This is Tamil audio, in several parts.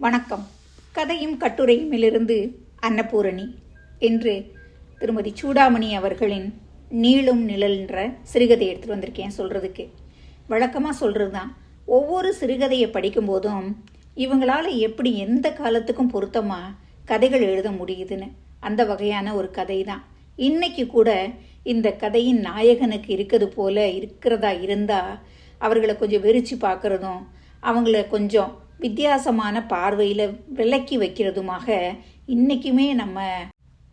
வணக்கம். கதையும் கட்டுரையுமிலிருந்து அன்னபூரணி என்று திருமதி சூடாமணி அவர்களின் நீளும் நிழல்ன்ற சிறுகதை எடுத்துகிட்டு வந்திருக்கேன் சொல்கிறதுக்கு வழக்கமாக சொல்கிறது தான் ஒவ்வொரு சிறுகதையை படிக்கும்போதும் இவங்களால் எப்படி எந்த காலத்துக்கும் பொருத்தமாக கதைகள் எழுத முடியுதுன்னு அந்த வகையான ஒரு கதை தான் இன்றைக்கி கூட இந்த கதையின் நாயகனுக்கு இருக்கிறது போல இருக்கிறதா இருந்தால் அவர்களை கொஞ்சம் வெறிச்சு பார்க்குறதும் அவங்கள கொஞ்சம் வித்தியாசமான பார்வையில் விலக்கி வைக்கிறதுமாக இன்றைக்குமே நம்ம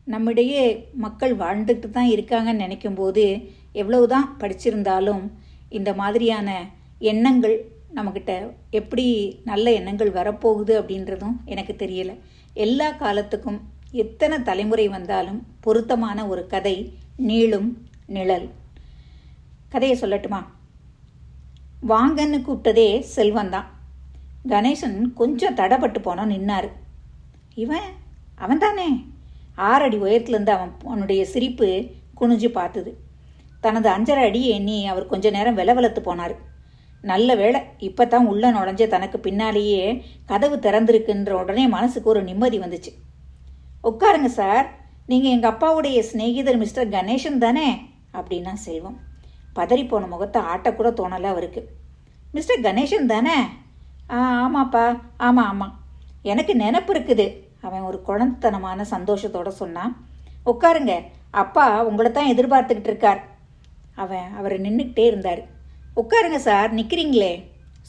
நம்மிடையே மக்கள் வாழ்ந்துட்டு தான் இருக்காங்கன்னு நினைக்கும்போது எவ்வளவுதான் படிச்சிருந்தாலும் இந்த மாதிரியான எண்ணங்கள் நம்மக்கிட்ட எப்படி நல்ல எண்ணங்கள் வரப்போகுது அப்படின்றதும் எனக்கு தெரியல. எல்லா காலத்துக்கும் எத்தனை தலைமுறை வந்தாலும் பொருத்தமான ஒரு கதை நீளும் நிழல். கதையை சொல்லட்டுமா? வாங்கன்னு கூப்பிட்டதே செல்வந்தான் கணேசன் கொஞ்சம் தடப்பட்டு போனால் நின்னாரு. இவன் அவன் தானே? ஆறடி உயரத்துலேருந்து அவன் அவனுடைய சிரிப்பு குனிஞ்சு பார்த்தது. தனது அஞ்சரை அடியை எண்ணி அவர் கொஞ்ச நேரம் விலவலத்து போனார். நல்ல வேளை இப்போ தான் உள்ள நுழைஞ்ச தனக்கு பின்னாலேயே கதவு திறந்திருக்குன்ற உடனே மனசுக்கு ஒரு நிம்மதி வந்துச்சு. உட்காருங்க சார் நீங்கள் எங்கள் அப்பாவுடைய சிநேகிதர் மிஸ்டர் கணேசன் தானே? அப்படின்னா செல்வம். பதறிப்போன முகத்தை ஆட்டக்கூட தோணலை அவருக்கு. மிஸ்டர் கணேசன் தானே? ஆ ஆமாப்பா. ஆமாம் ஆமாம் எனக்கு நினப்பு இருக்குது. அவன் ஒரு குழந்தனமான சந்தோஷத்தோட சொன்னான் உட்காருங்க. அப்பா உங்களை தான் எதிர்பார்த்துக்கிட்டு இருக்கார். அவன் அவரை நின்றுக்கிட்டே இருந்தார். உட்காருங்க சார் நிற்கிறீங்களே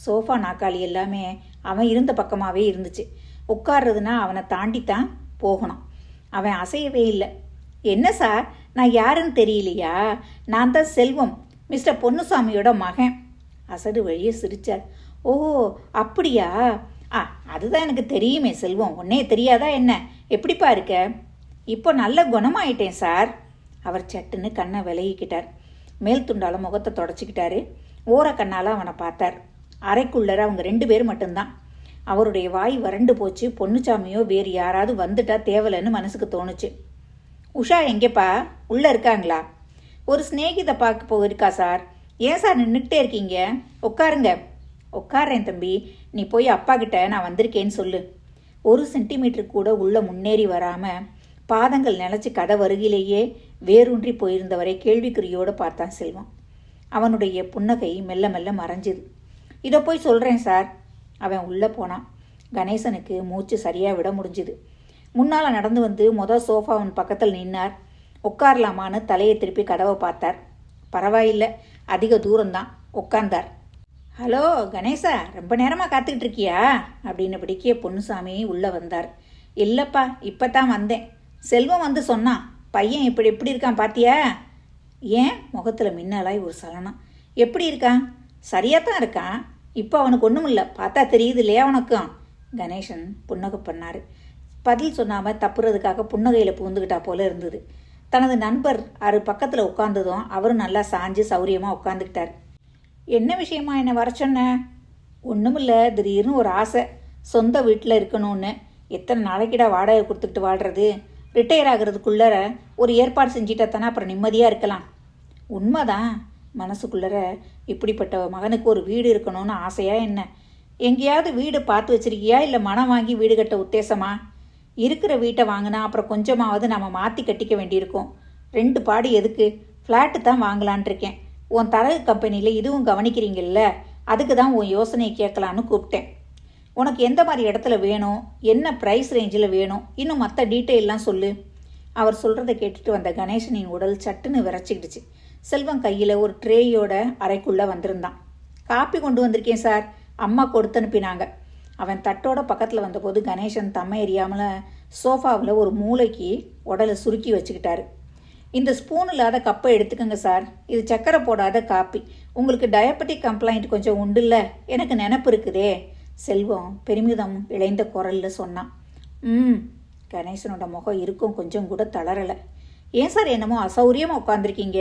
சோஃபா நாக்காளி எல்லாமே அவன் இருந்த பக்கமாகவே இருந்துச்சு. உட்கார்றதுனா அவனை தாண்டி தான் போகணும். அவன் அசையவே இல்லை. என்ன சார்? நான் யாருன்னு தெரியலையா? நான் தான் செல்வம். மிஸ்டர் பொன்னுசாமியோட மகன். அசடு வழியே சிரிச்சார். ஓ அப்படியா? ஆ அதுதான் எனக்கு தெரியுமே செல்வம். உன்னே தெரியாதா என்ன? எப்படிப்பா இருக்க? இப்போ நல்ல குணமாயிட்டேன் சார். அவர் சட்டுன்னு கண்ணை விலகிக்கிட்டார். மேல் துண்டால முகத்தை தொடச்சிக்கிட்டாரு. ஓர கண்ணால் அவனை பார்த்தார். அறைக்குள்ளர அவங்க ரெண்டு பேர் மட்டும்தான். அவருடைய வாய் வறண்டு போச்சு. பொன்னுச்சாமியோ வேறு யாராவது வந்துட்டா தேவலைன்னு மனசுக்கு தோணுச்சு. உஷா எங்கேப்பா? உள்ளே இருக்காங்களா? ஒரு சிநேகிதை பார்க்க போயிருக்கா சார். ஏன் சார் நின்றுக்கிட்டே இருக்கீங்க? உட்காருங்க. உட்காரேன் தம்பி. நீ போய் அப்பா கிட்ட நான் வந்திருக்கேன்னு சொல்லு. ஒரு சென்டிமீட்டர் கூட உள்ள முன்னேறி வராமல் பாதங்கள் நிலச்சி கதை வருகிலேயே வேரூன்றி போயிருந்தவரை கேள்விக்குறியோடு பார்த்தான் செல்வம். அவனுடைய புன்னகை மெல்ல மெல்ல மறைஞ்சுது. இதை போய் சொல்கிறேன் சார். அவன் உள்ளே போனான். கணேசனுக்கு மூச்சு சரியாக விட முடிஞ்சுது. முன்னால் நடந்து வந்து மொதல் சோஃபா அவன் பக்கத்தில் நின்னார். உட்காரலாமான்னு தலையை திருப்பி கதவை பார்த்தார். பரவாயில்லை அதிக தூரம்தான். உட்கார்ந்தார். ஹலோ கணேசா ரொம்ப நேரமாக காத்துக்கிட்டு இருக்கியா அப்படின்னு பிடிக்கிய பொன்னுசாமி உள்ளே வந்தார். இல்லைப்பா இப்போ தான் வந்தேன். செல்வம் வந்து சொன்னான் பையன் இப்படி எப்படி இருக்கான் பாத்தியா? ஏன்? முகத்தில் மின்னலாய் ஒரு சலனம். எப்படி இருக்கான்? சரியாக தான் இருக்கான். இப்போ அவனுக்கு ஒன்றும் இல்லை பார்த்தா தெரியுது இல்லையா உனக்கும்? கணேசன் புன்னகை பண்ணார். பதில் சொன்னாமல் தப்புறதுக்காக புன்னகையில் பூந்துக்கிட்டா போல இருந்தது. தனது நண்பர் அரு பக்கத்தில் உட்காந்ததும் அவரும் நல்லா சாஞ்சு சௌரியமாக உட்காந்துக்கிட்டார் என்ன விஷயமா என்னை வர சொன்ன? ஒன்றுமில்ல திடீர்னு ஒரு ஆசை. சொந்த வீட்டில் இருக்கணும்னு. எத்தனை நாளைக்கிடா வாடகை கொடுத்துக்கிட்டு வாழ்கிறது ரிட்டையர் ஆகிறதுக்குள்ளற ஒரு ஏற்பாடு செஞ்சிட்டா தானே அப்புறம் நிம்மதியாக இருக்கலாம். உண்மைதான். மனசுக்குள்ளற இப்படிப்பட்ட மகனுக்கு ஒரு வீடு இருக்கணும்னு ஆசையாக என்ன? எங்கேயாவது வீடு பார்த்து வச்சிருக்கியா? இல்லை மனம் வாங்கி வீடு கட்ட உத்தேசமா? இருக்கிற வீட்டை வாங்கினா அப்புறம் கொஞ்சமாவது நம்ம மாற்றி கட்டிக்க வேண்டியிருக்கும். ரெண்டு பாடு எதுக்கு? ஃப்ளாட்டு தான் வாங்கலான் இருக்கேன். உன் தரகு கம்பெனியில் இதுவும் கவனிக்கிறீங்கல்ல? அதுக்கு தான் உன் யோசனையை கேட்கலான்னு கூப்பிட்டேன். உனக்கு எந்த மாதிரி இடத்துல வேணும்? என்ன ப்ரைஸ் ரேஞ்சில் வேணும்? இன்னும் மற்ற டீட்டெயிலெலாம் சொல்லு. அவர் சொல்கிறத கேட்டுட்டு வந்த கணேசனின் உடல் சட்டுன்னு விரைச்சிக்கிடுச்சு. செல்வம் கையில் ஒரு ட்ரேயோட அறைக்குள்ளே வந்திருந்தான். காப்பி கொண்டு வந்திருக்கேன் சார் அம்மா கொடுத்து அனுப்பினாங்க. அவன் தட்டோட பக்கத்தில் வந்தபோது கணேசன் தம்மை எறியாமல் சோஃபாவில் ஒரு மூளைக்கு உடலை சுருக்கி வச்சுக்கிட்டாரு. இந்த ஸ்பூன் இல்லாத கப்பை எடுத்துக்கோங்க சார் இது சக்கரை போடாத காப்பி உங்களுக்கு டயபெட்டிக் கம்ப்ளைண்ட் கொஞ்சம் உண்டுல்ல? எனக்கு நினப்பு இருக்குதே. செல்வம் பெருமிதம் இழைந்த குரலில் சொன்னான் ம் கணேசனோட முகம் இருக்கும் கொஞ்சம் கூட தளரலை. ஏன் சார் என்னமோ அசௌரியமாக உட்காந்துருக்கீங்க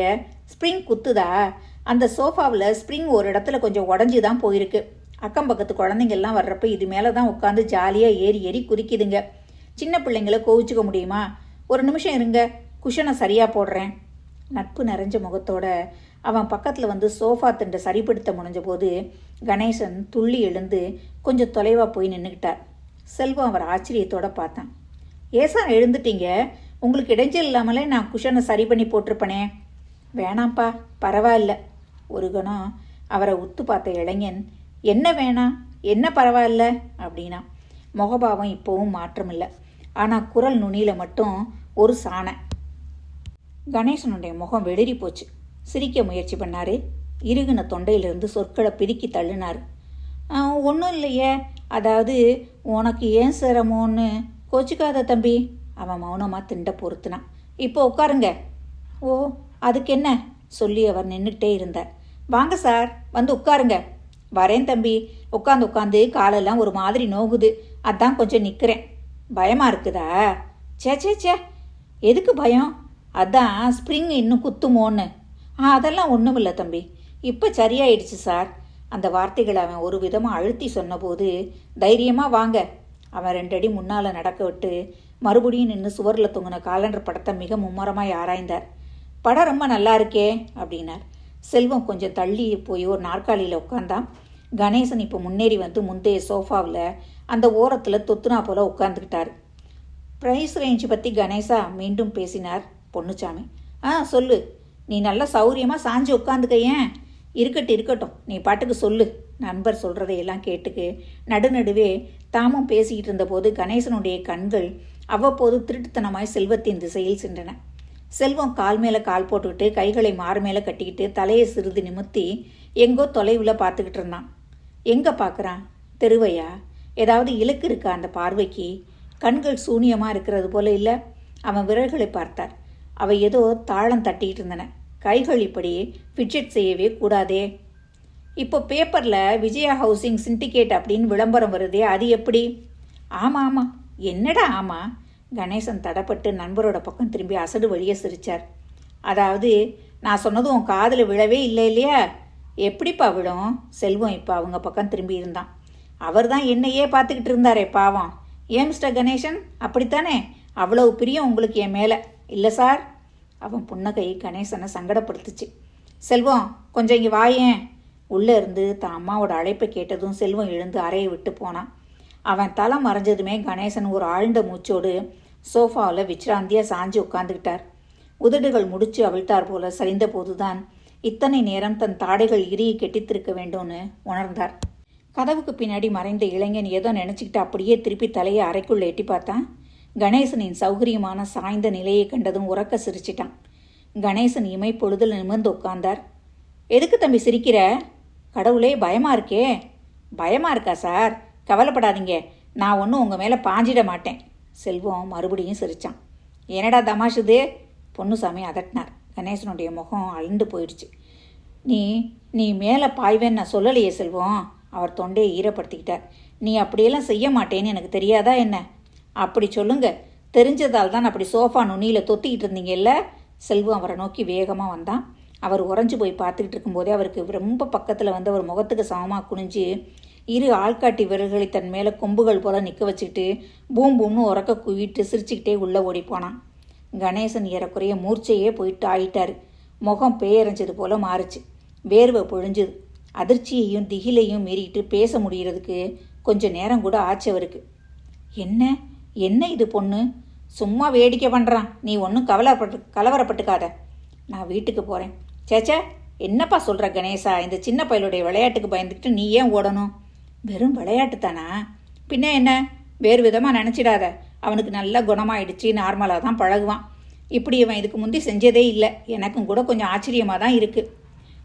ஸ்ப்ரிங் குத்துதா? அந்த சோஃபாவில் ஸ்ப்ரிங் ஒரு இடத்துல கொஞ்சம் உடஞ்சி தான் போயிருக்கு. அக்கம் பக்கத்து குழந்தைங்கள்லாம் வர்றப்ப இது மேலே தான் உட்காந்து ஜாலியாக ஏறி ஏறி குதிக்குதுங்க. சின்ன பிள்ளைங்கள கோவிச்சுக்க முடியுமா? ஒரு நிமிஷம் இருங்க. குஷனை சரியாக போடுறேன். நட்பு நிறைஞ்ச முகத்தோட அவன் பக்கத்தில் வந்து சோஃபா திண்டை சரிப்படுத்த முடிஞ்ச போது கணேசன் துள்ளி எழுந்து கொஞ்சம் தொலைவாக போய் நின்றுக்கிட்டார் செல்வம் அவர் ஆச்சரியத்தோடு பார்த்தான். ஏசான் எழுந்துட்டீங்க? உங்களுக்கு இடைஞ்சல் இல்லாமலே நான் குஷனை சரி பண்ணி போட்டிருப்பனே. வேணாம்ப்பா பரவாயில்ல. ஒரு கணம் அவரை உத்து பார்த்த இளைஞன் என்ன வேணாம் என்ன பரவாயில்ல? அப்படின்னா முகபாவம் இப்போவும் மாற்றம் இல்லை ஆனால் குரல் நுனியில் மட்டும் ஒரு சாணை. கணேசனுடைய முகம் வெளிரி போச்சு. சிரிக்க முயற்சி பண்ணாரு. இறுகின தொண்டையிலிருந்து சொற்களை பிரிக்கி தள்ளினார். ஒன்றும் இல்லையே. அதாவது உனக்கு ஏன் சிரமோன்னு கோச்சிக்காத தம்பி அவன் மௌனமாக திண்ட பொறுத்துனான். இப்போ உட்காருங்க. ஓ அதுக்கு என்ன சொல்லி அவர் நின்றுக்கிட்டே இருந்தார். வாங்க சார் வந்து உட்காருங்க. வரேன் தம்பி. உட்காந்து உட்காந்து காலெல்லாம் ஒரு மாதிரி நோகுது. அதான் கொஞ்சம் நிற்கிறேன் பயமாக இருக்குதா? சே சே சே எதுக்கு பயம்? அதான் ஸ்ப்ரிங் இன்னும் குத்துமோன்னு. அதெல்லாம் ஒன்றும் இல்லை தம்பி. இப்போ சரியாயிடுச்சு சார். அந்த வார்த்தைகளை அவன் ஒரு விதமாக அழுத்தி சொன்னபோது தைரியமாக வாங்க. அவன் ரெண்டடி முன்னால் நடக்க விட்டு மறுபடியும் நின்று சுவரில் தொங்கின காலண்டர் படத்தை மிக மும்முரமாக ஆராய்ந்தார். படம் ரொம்ப நல்லா இருக்கே அப்படின்னார். செல்வம் கொஞ்சம் தள்ளி போய் ஒரு நாற்காலியில் உட்காந்தான் கணேசன் இப்போ முன்னேறி வந்து முந்தைய சோஃபாவில் அந்த ஓரத்தில் தொத்துனா போல உட்காந்துக்கிட்டார் ப்ரைஸ் ரேஞ்ச் பற்றி கணேசா மீண்டும் பேசினார். பொன்னுச்சாமி ஆ சொல்லு. நீ நல்லா சௌரியமாக சாஞ்சு உட்காந்துக்க ஏன்? இருக்கட்டும் இருக்கட்டும். நீ பாட்டுக்கு சொல்லு. நண்பர் சொல்கிறதையெல்லாம் கேட்டுக்கு நடுநடுவே தாமும் பேசிக்கிட்டு இருந்தபோது கணேசனுடைய கண்கள் அவ்வப்போது திருட்டுத்தனமாய் செல்வத்தின் திசையில் சென்றன. செல்வம் கால் மேலே கால் போட்டுக்கிட்டு கைகளை மாறு மேலே கட்டிக்கிட்டு தலையை சிறிது நிமித்தி எங்கோ தொலைவில் பார்த்துக்கிட்டு இருந்தான். எங்கே பார்க்குறான்? தெருவையா? ஏதாவது இலக்கு இருக்கா அந்த பார்வைக்கு? கண்கள் சூனியமாக இருக்கிறது போல இல்லை. அவன் விரல்களை பார்த்தார். அவை ஏதோ தாளம் தட்டிக்கிட்டு இருந்தன கைகள் இப்படி ஃபிட்ஜெட் செய்யவே கூடாதே. இப்போ பேப்பரில் விஜயா ஹவுசிங் சிண்டிகேட் அப்படின்னு விளம்பரம் வருதே அது எப்படி? ஆமாம் ஆமாம் என்னடா ஆமாம் கணேசன் தடப்பட்டு நண்பரோட பக்கம் திரும்பி அசடு வழியே சிரித்தார் அதாவது நான் சொன்னதும் உன் காதில் விழவே இல்லை இல்லையா? எப்படிப்பா விடும் செல்வம் இப்போ அவங்க பக்கம் திரும்பி இருந்தான். அவர் தான் என்னையே பார்த்துக்கிட்டு இருந்தாரே பாவம். ஏன் மிஸ்டர் கணேசன்? அப்படித்தானே? அவ்வளவு பிரியம் உங்களுக்கு என் மேலே. இல்லை சார். அவன் புன்னகை கணேசனை சங்கடப்படுத்துச்சு. செல்வம் கொஞ்சம் இங்கே வாயேன். உள்ளே இருந்து தன் அம்மாவோட அழைப்பை கேட்டதும் செல்வம் எழுந்து அறையை விட்டு போனான். அவன் தலை மறைஞ்சதுமே கணேசன் ஒரு ஆழ்ந்த மூச்சோடு சோஃபாவில் விச்ராந்தியாக சாஞ்சு உட்காந்துக்கிட்டார் உதடுகள் முடிச்சு அவிழ்த்தார் போல சரிந்த போதுதான் இத்தனை நேரம் தன் தாடைகள் இறுகி கெட்டித்திருக்க வேண்டும்னு உணர்ந்தார். கதவுக்கு பின்னாடி மறைந்த இளைஞன் ஏதோ நினச்சிக்கிட்டு அப்படியே திருப்பி தலையை அறைக்குள்ளே எட்டி பார்த்தான். கணேசனின் சௌகரியமான சாய்ந்த நிலையை கண்டதும் உறக்க சிரிச்சிட்டான். கணேசன் இமை பொழுதில் நிமிர்ந்து உட்கார்ந்தார். எதுக்கு தம்பி சிரிக்கிற? கடவுளே பயமா இருக்கே. பயமா இருக்கா சார்? கவலைப்படாதீங்க. நான் ஒன்றும் உங்கள் மேலே பாஞ்சிட மாட்டேன். செல்வம் மறுபடியும் சிரிச்சான். என்னடா தமாஷுது பொன்னுசாமி அதட்டினார். கணேசனுடைய முகம் அழுந்து போயிடுச்சு. நீ நீ மேலே பாய்வேன்னு நான் சொல்லலையே செல்வம். அவர் தொண்டையை ஈரப்படுத்திக்கிட்டார். நீ அப்படியெல்லாம் செய்ய மாட்டேன்னு எனக்கு தெரியாதா என்ன? அப்படி சொல்லுங்க. தெரிஞ்சதால் தான் அப்படி சோஃபா நுனியில் தொத்திக்கிட்டு இருந்தீங்கல்ல? செல்வம் அவரை நோக்கி வேகமாக வந்தான். அவர் உறைஞ்சு போய் பார்த்துக்கிட்டு இருக்கும்போதே அவருக்கு ரொம்ப பக்கத்தில் வந்து அவர் முகத்துக்கு சமமாக குனிஞ்சு இரு ஆள்காட்டி விரல்களை தன் மேலே கொம்புகள் போல நிற்க வச்சுக்கிட்டு பூம் பூம்னு உறக்க குவிட்டு சிரிச்சுக்கிட்டே உள்ளே ஓடி போனான். கணேசன் ஏறக்குறைய மூர்ச்சையே போயிட்டு ஆயிட்டார். முகம் பேயரைஞ்சது போல மாறுச்சு. வேர்வை பொழிஞ்சுது. அதிர்ச்சியையும் திகிலையும் மீறிட்டு பேச முடியறதுக்கு கொஞ்சம் நேரம் கூட ஆச்சு அவருக்கு. என்ன? என்ன இது பொண்ணு? சும்மா வேடிக்கை பண்ணுறான் நீ ஒன்றும் கவலைப்பட்டு கலவரப்பட்டுக்காத. நான் வீட்டுக்கு போகிறேன் சேச்சா என்னப்பா சொல்கிற கணேசா? இந்த சின்ன பயலுடைய விளையாட்டுக்கு பயந்துக்கிட்டு நீ ஏன் ஓடணும்? வெறும் விளையாட்டு தானா? பின்ன என்ன? வேறு விதமாக நினச்சிடாத. அவனுக்கு நல்ல குணமாயிடுச்சு நார்மலாக தான் பழகுவான். இப்படி இவன் இதுக்கு முந்தி செஞ்சதே இல்லை. எனக்கும் கூட கொஞ்சம் ஆச்சரியமாக தான் இருக்குது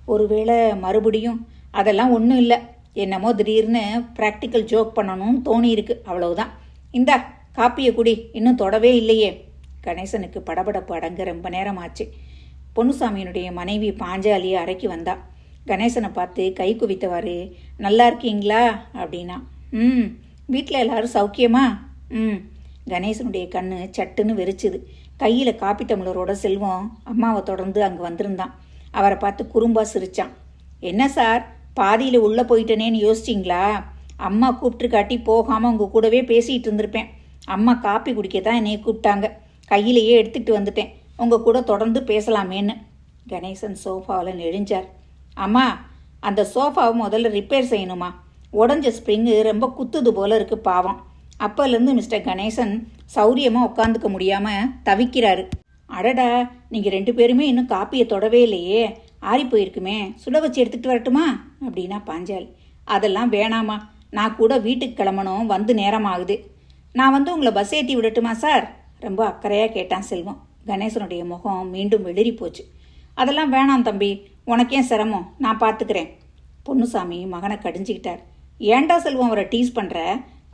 ஒருவேளை மறுபடியும் அதெல்லாம் ஒன்றும் இல்லை. என்னமோ திடீர்னு ப்ராக்டிக்கல் ஜோக் பண்ணணும்னு தோணி இருக்கு அவ்வளவுதான். இந்தா காப்பிய குடி இன்னும் தொடவே இல்லையே. கணேசனுக்கு படபடப்பு அடங்க ரொம்ப நேரம் ஆச்சு பொன்னுசாமியினுடைய மனைவி பாஞ்சாலியை அறைக்கு வந்தா. கணேசனை பார்த்து கை குவித்தவாறு நல்லா இருக்கீங்களா? அப்படின்னா ம் வீட்டில் எல்லாரும் சௌக்கியமா? ம். கணேசனுடைய கண்ணு சட்டுன்னு வெறிச்சுது. கையில் காப்பி டம்ளரோட செல்வம் அம்மாவை தொடர்ந்து அங்கே வந்திருந்தான். அவரை பார்த்து குறும்பா சிரிச்சான். என்ன சார் பாதியில் உள்ளே போயிட்டனேன்னு யோசிச்சிங்களா? அம்மா கூப்பிட்டு காட்டி போகாமல் உங்கள் கூடவே பேசிகிட்டு இருந்திருப்பேன். அம்மா காப்பி குடிக்க தான் என்னைய கூப்பிட்டாங்க. கையிலேயே எடுத்துகிட்டு வந்துட்டேன். உங்கள் கூட தொடர்ந்து பேசலாமேன்னு. கணேசன் சோஃபாவில் நெழிஞ்சார் அம்மா அந்த சோஃபாவை முதல்ல ரிப்பேர் செய்யணுமா? உடஞ்ச ஸ்ப்ரிங்கு ரொம்ப குத்துது போல இருக்கு பாவம். அப்போலேருந்து மிஸ்டர் கணேசன் சௌரியமாக உட்காந்துக்க முடியாமல் தவிக்கிறாரு. அடடா நீங்கள் ரெண்டு பேருமே இன்னும் காப்பியை தொடவே இல்லையே. ஆறி போயிருக்குமே சுட வச்சு எடுத்துகிட்டு வரட்டுமா? அப்படின்னா பாஞ்சாலி. அதெல்லாம் வேணாமா. நான் கூட வீட்டுக்கு கிளம்பணும் வந்து நேரமாகுது நான் வந்து உங்களை பஸ் ஏற்றி விடட்டுமா சார் ரொம்ப அக்கறையாக கேட்டான் செல்வம். கணேசனுடைய முகம் மீண்டும் வெளிரி போச்சு. அதெல்லாம் வேணாம் தம்பி. உனக்கே சிரமம்? நான் பார்த்துக்கிறேன் பொன்னுசாமி மகனை கடிஞ்சிக்கிட்டார். ஏன்டா செல்வம் அவரை டீஸ் பண்ணுற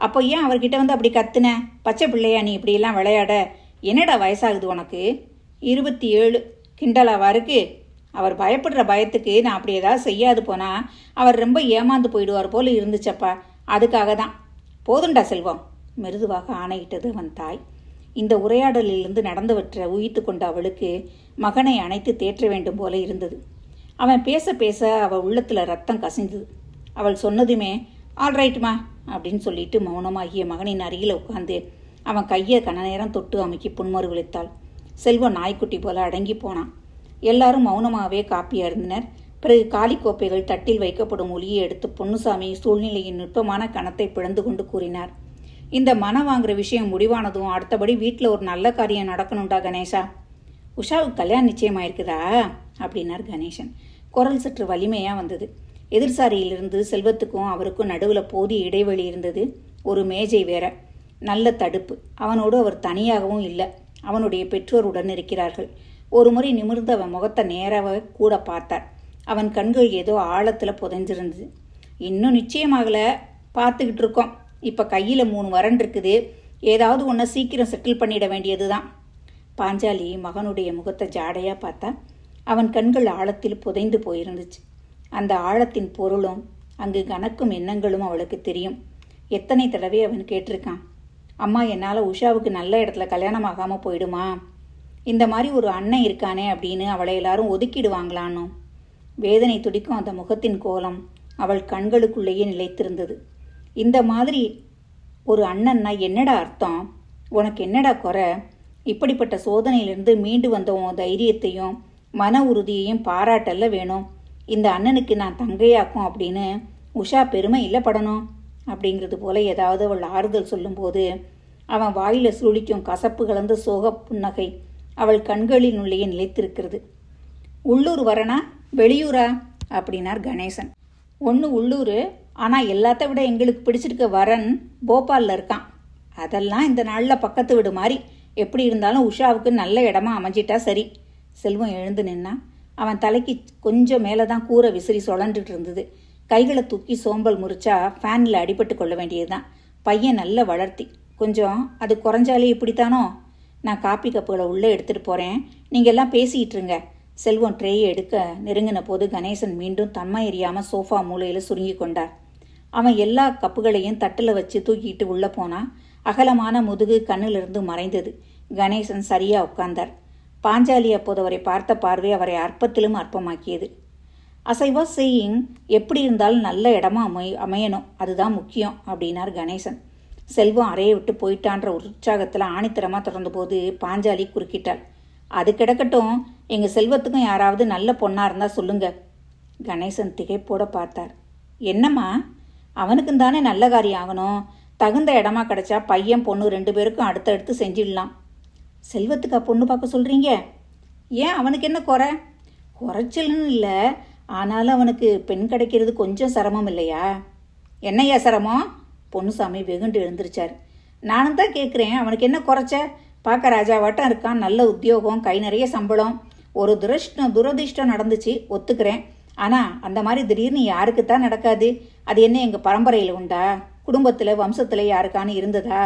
அப்போ ஏன் அவர்கிட்ட வந்து அப்படி கத்துன? பச்சை பிள்ளையா நீ இப்படியெல்லாம் விளையாட? என்னடா வயசாகுது உனக்கு? இருபத்தி ஏழு கிண்டலாவா இருக்கு அவர் பயப்படுற பயத்துக்கு நான் அப்படி ஏதாவது செய்யாது போனால் அவர் ரொம்ப ஏமாந்து போயிடுவார் போல இருந்துச்சப்பா. அதுக்காக தான் போதுண்டா செல்வம். மிருதுவாக ஆணையிட்டது அவன் தாய். இந்த உரையாடலிலிருந்து நடந்தவற்றை உயித்து கொண்ட அவளுக்கு மகனை அணைத்து தேற்ற வேண்டும் போல இருந்தது. அவன் பேச பேச அவள் உள்ளத்தில் ரத்தம் கசிந்தது. அவள் சொன்னதுமே ஆல்ரைட்டுமா அப்படின்னு சொல்லிட்டு மௌனமாகிய மகனின் அருகில் உட்கார்ந்து அவன் கையை கன நேரம் தொட்டு அமைக்கி புன்மறுவளித்தாள் செல்வம் நாய்க்குட்டி போல அடங்கி போனான். எல்லாரும் மௌனமாகவே காப்பியாக இருந்தனர் பிறகு காலி கோப்பைகள் தட்டில் வைக்கப்படும் ஒளியை எடுத்து பொன்னுசாமி சூழ்நிலையின் நுட்பமான கணத்தை பிளந்து கொண்டு கூறினார். இந்த மனம் வாங்குற விஷயம் முடிவானதும் அடுத்தபடி வீட்டில் ஒரு நல்ல காரியம் நடக்கணும்டா கணேஷா உஷாவுக்கு கல்யாணம் நிச்சயமாயிருக்குதா? அப்படின்னார் கணேசன். குரல் சற்று வலிமையாக வந்தது. எதிர்சாரியிலிருந்து செல்வத்துக்கும் அவருக்கும் நடுவில் போதிய இடைவெளி இருந்தது. ஒரு மேஜை வேற. நல்ல தடுப்பு. அவனோடு அவர் தனியாகவும் இல்லை. அவனுடைய பெற்றோர் உடன் இருக்கிறார்கள். ஒரு முறை நிமிர்ந்து அவன் முகத்தை நேராக கூட பார்த்தார். அவன் கண்கள் ஏதோ ஆழத்தில் புதைஞ்சிருந்தது. இன்னும் நிச்சயமாகல. பார்த்துக்கிட்டு இருக்கோம். இப்போ கையில் மூணு வரன் இருக்குது. ஏதாவது ஒன்றை சீக்கிரம் செட்டில் பண்ணிட வேண்டியது தான் பாஞ்சாலி மகனுடைய முகத்தை ஜாடையாக பார்த்தா அவன் கண்கள் ஆழத்தில் புதைந்து போயிருந்துச்சு. அந்த ஆழத்தின் பொருளும் அங்கு கணக்கும் எண்ணங்களும் அவளுக்கு தெரியும். எத்தனை தடவை அவன் கேட்டிருக்கான் அம்மா என்னால் உஷாவுக்கு நல்ல இடத்துல கல்யாணம் ஆகாமல் போயிடுமா? இந்த மாதிரி ஒரு அண்ணன் இருக்கானே அப்படின்னு அவளை எல்லாரும் ஒதுக்கிடுவாங்களானோ. வேதனை துடிக்கும் அந்த முகத்தின் கோலம் அவள் கண்களுக்குள்ளேயே நிலைத்திருந்தது. இந்த மாதிரி ஒரு அண்ணன்னா என்னடா அர்த்தம்? உனக்கு என்னடா குறை? இப்படிப்பட்ட சோதனையிலிருந்து மீண்டு வந்த உன் தைரியத்தையும் மன உறுதியையும் பாராட்டல்ல வேணும். இந்த அண்ணனுக்கு நான் தங்கையாக்கும் அப்படின்னு உஷா பெருமை இல்லை படணும் அப்படிங்கிறது போல ஏதாவது அவள் ஆறுதல் சொல்லும்போது அவன் வாயில சுழிக்கும் கசப்பு கலந்த சோக புன்னகை அவள் கண்களின் உள்ளே நிலைத்திருக்கிறது. உள்ளூர் வரனா? வெளியூரா? அப்படின்னார் கணேசன். ஒன்று உள்ளூர் ஆனால் எல்லாத்த விட எங்களுக்கு பிடிச்சிருக்க வரன் போபாலில் இருக்கான். அதெல்லாம் இந்த நாளில் பக்கத்து வீடு மாதிரி எப்படி இருந்தாலும் உஷாவுக்கு நல்ல இடமா அமைஞ்சிட்டா சரி. செல்வம் எழுந்து நின்னா அவன் தலைக்கு கொஞ்சம் மேலே தான் கூரை விசிறி சுழண்டுட்டு இருந்தது. கைகளை தூக்கி சோம்பல் முறிச்சா ஃபேனில் அடிபட்டு கொள்ள வேண்டியதுதான். பையன் நல்ல வளர்த்தி. கொஞ்சம் அது குறைஞ்சாலே இப்படித்தானோ? நான் காப்பி கப்புகளை உள்ளே எடுத்துகிட்டு போகிறேன் நீங்கள் எல்லாம் பேசிகிட்டு இருங்க. செல்வம் ட்ரேயை எடுக்க நெருங்கின போது கணேசன் மீண்டும் தன்மை எறியாமல் சோஃபா மூலையில் சுருங்கி கொண்டார். அவன் எல்லா கப்புகளையும் தட்டில் வச்சு தூக்கிட்டு உள்ளே போனான். அகலமான முதுகு கண்ணிலிருந்து மறைந்தது. கணேசன் சரியாக உட்கார்ந்தார். பாஞ்சாலி அப்போது அவரை பார்த்த பார்வை அவரை அற்பத்திலும் அற்பமாக்கியது. அசைவா செய்யிங். எப்படி இருந்தாலும் நல்ல இடமா அமை அமையணும். அதுதான் முக்கியம் அப்படின்னார் கணேசன். செல்வம் அறையை விட்டு போயிட்டான்ற உற்சாகத்தில் ஆணித்தரமாக திறந்த போது பாஞ்சாலி குறுக்கிட்டாள். அது கிடக்கட்டும். எங்கள் செல்வத்துக்கும் யாராவது நல்ல பொண்ணாக இருந்தால் சொல்லுங்க. கணேசன் திகைப்போட பார்த்தார். என்னம்மா? அவனுக்கும் தானே நல்ல காரியம் ஆகணும். தகுந்த இடமா கிடைச்சா பையன் பொண்ணு ரெண்டு பேருக்கும் அடுத்தடுத்து செஞ்சிடலாம். செல்வத்துக்கா பொண்ணு பார்க்க சொல்கிறீங்க ஏன் அவனுக்கு என்ன குறை? குறைச்சல்னு இல்லை. ஆனாலும் அவனுக்கு பெண் கிடைக்கிறது கொஞ்சம் சிரமம் இல்லையா? என்னையா சிரமம்? பொன்னுசாமி வெகுண்டு எழுந்திருச்சார். நானும் தான் கேட்குறேன் அவனுக்கு என்ன குறைச்ச? பார்க்க ராஜாவாட்டம் இருக்கான். நல்ல உத்தியோகம் கை நிறைய சம்பளம். ஒரு துரஷ்டம் துரதிர்ஷ்டம் நடந்துச்சு. ஒத்துக்கிறேன். ஆனால் அந்த மாதிரி திடீர்னு யாருக்கு தான் நடக்காது. அது என்ன எங்கள் பரம்பரையில் உண்டா? குடும்பத்தில் வம்சத்தில் யாருக்கானு இருந்ததா?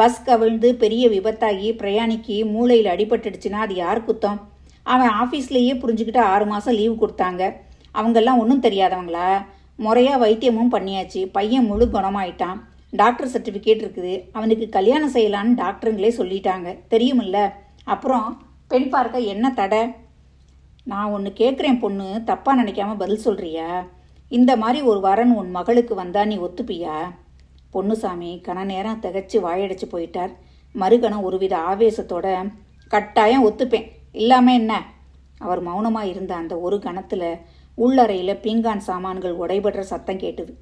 பஸ் கவிழ்ந்து பெரிய விபத்தாகி பிரயாணிக்கு மூளையில் அடிபட்டுடுச்சுன்னா அது யார் குத்தம்? அவன் ஆஃபீஸ்லேயே புரிஞ்சுக்கிட்டு ஆறு மாதம் லீவு கொடுத்தாங்க. அவங்கெல்லாம் ஒன்றும் தெரியாதவங்களா? முறையாக வைத்தியமும் பண்ணியாச்சு. பையன் முழு குணமாயிட்டான். டாக்டர் சர்டிஃபிகேட் இருக்குது. அவனுக்கு கல்யாணம் செய்யலான்னு டாக்டருங்களே சொல்லிட்டாங்க. தெரியுமில்ல? அப்புறம் பெண் பார்க்க என்ன தடை? நான் ஒன்று கேட்குறேன் பொண்ணு தப்பாக நினைக்காம பதில் சொல்கிறியா இந்த மாதிரி ஒரு வரன் உன் மகளுக்கு வந்தா நீ ஒத்துப்பியா? பொன்னுசாமி கன நேரம் திகச்சு வாயடைச்சு போயிட்டார். மறுகணம் ஒருவித ஆவேசத்தோட கட்டாயம் ஒத்துப்பேன். இல்லாமல் என்ன? அவர் மௌனமாக இருந்த அந்த ஒரு கணத்தில் உள்ளறையில் பீங்கான் சாமான்கள் உடைபடுற சத்தம் கேட்டுது.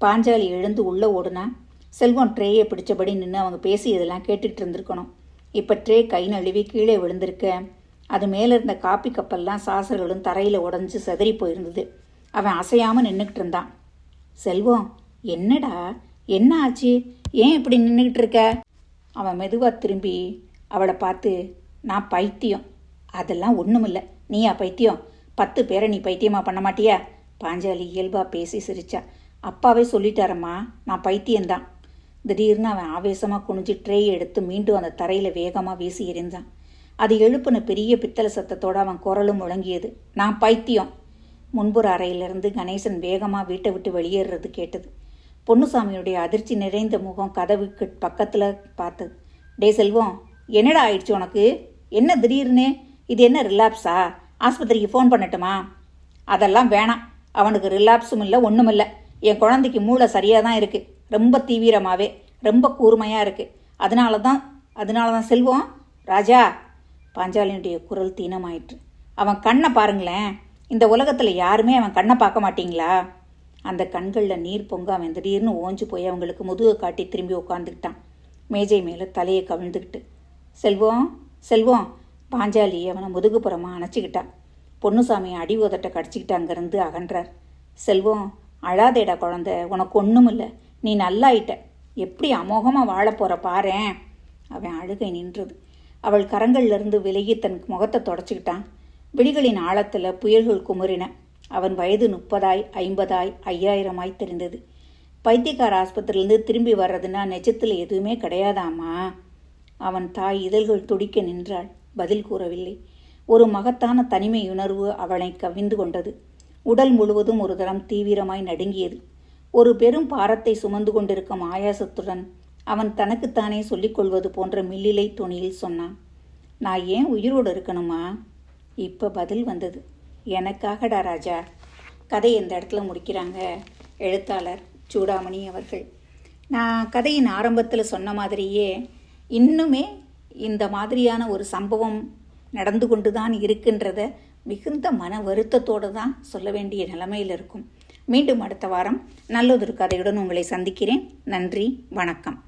பாஞ்சாலி எழுந்து உள்ளே ஓடுனா செல்வம் ட்ரேயை பிடிச்சபடி நின்று அவங்க பேசியதெல்லாம் கேட்டுக்கிட்டு இருந்திருக்கணும். இப்போ ட்ரே கை நழுவி கீழே விழுந்திருக்க அது மேலே இருந்த காப்பி கப்பெல்லாம் சாசர்களும் தரையில் உடஞ்சி செதறி போயிருந்தது. அவன் அசையாமல் நின்றுக்கிட்டு இருந்தான். செல்வம் என்னடா? என்ன ஆச்சு? ஏன் இப்படி நின்றுக்கிட்டு இருக்க? அவன் மெதுவாக திரும்பி அவளை பார்த்து நான் பைத்தியம். அதெல்லாம் ஒன்றுமில்லை நீயா பைத்தியம்? பத்து பேரை நீ பைத்தியமாக பண்ண மாட்டியா? பாஞ்சாலி இயல்பாக பேசி சிரிச்சா. அப்பாவே சொல்லிட்டாரம்மா நான் பைத்தியம்தான். திடீர்னு அவன் ஆவேசமாக குனிஞ்சு ட்ரே எடுத்து மீண்டும் அந்த தரையில் வேகமாக வீசி எறிந்தான். அது எழுப்புன பெரிய பித்தளை சத்தத்தோடு அவன் குரலும் முழங்கியது. நான் பைத்தியம் முன்புற அறையிலிருந்து கணேசன் வேகமாக வீட்டை விட்டு வெளியேறது கேட்டது. பொன்னுசாமியுடைய அதிர்ச்சி நிறைந்த முகம் கதவுக்கு பக்கத்தில் பார்த்தது. டே செல்வம் என்னடா ஆயிடுச்சு உனக்கு? என்ன திடீர்னு? இது என்ன ரிலாப்ஸா? ஆஸ்பத்திரிக்கு ஃபோன் பண்ணட்டுமா? அதெல்லாம் வேணாம். அவனுக்கு ரிலாப்ஸும் இல்லை ஒன்றும் இல்லை. என் குழந்தைக்கு மூளை சரியாக தான் இருக்குது ரொம்ப தீவிரமாகவே ரொம்ப கூர்மையாக இருக்குது அதனால தான் அதனால தான் செல்வம் ராஜா பாஞ்சாலினுடைய குரல் தீனமாயிற்று. அவன் கண்ணை பாருங்களேன். இந்த உலகத்தில் யாருமே அவன் கண்ணை பார்க்க மாட்டீங்களா? அந்த கண்களில் நீர் பொங்க அவன் திடீர்னு ஓஞ்சு போய் அவங்களுக்கு முதுகை காட்டி திரும்பி உட்காந்துக்கிட்டான் மேஜை மேலே தலையை கவிழ்ந்துக்கிட்டு செல்வம் செல்வம். பாஞ்சாலி அவனை முதுகுப்புறமாக அணைச்சிக்கிட்டான். பொன்னுசாமியை அடி உதட்ட கடிச்சிக்கிட்டு அங்கேருந்து அகன்றார். செல்வம் அழாதேடா குழந்த. உனக்கு ஒன்றும் இல்லை நீ நல்லாயிட்ட. எப்படி அமோகமாக வாழப் போகிற பாரேன். அவன் அழுகை நின்றது. அவள் கரங்கள்லேருந்து விலகி தன் முகத்தை தொடச்சிக்கிட்டான். விழிகளின் ஆழத்தில் புயல்கள் குமுறின. அவன் வயது முப்பதாய் ஐம்பதாய் ஐயாயிரமாய் தெரிந்தது. பைத்தியக்கார ஆஸ்பத்திரியிலேருந்து திரும்பி வர்றதுன்னா நெஜத்தில் எதுவுமே கிடையாதாமா அவன் தாய் இதழ்கள் துடிக்க நின்றாள். பதில் கூறவில்லை. ஒரு மகத்தான தனிமையுணர்வு அவளை கவிந்து கொண்டது. உடல் முழுவதும் ஒரு தரம் தீவிரமாய் நடுங்கியது. ஒரு பெரும் பாரத்தை சுமந்து கொண்டிருக்கும் ஆயாசத்துடன் அவன் தனக்குத்தானே சொல்லிக் கொள்வது போன்ற மில்லிலை துணியில் சொன்னான். நான் ஏன் உயிரோடு இருக்கணுமா? இப்போ பதில் வந்தது. எனக்காகடா ராஜா. கதை இந்த இடத்துல முடிக்கிறாங்க? எழுத்தாளர் சூடாமணி அவர்கள். நான் கதையின் ஆரம்பத்தில் சொன்ன மாதிரியே இன்னுமே இந்த மாதிரியான ஒரு சம்பவம் நடந்து கொண்டு தான் இருக்கின்றத மிகுந்த மன வருத்தத்தோடு தான் சொல்ல வேண்டிய நிலைமையில் இருக்கும். மீண்டும் அடுத்த வாரம் நல்லதொரு கதையுடன் உங்களை சந்திக்கிறேன். நன்றி வணக்கம்.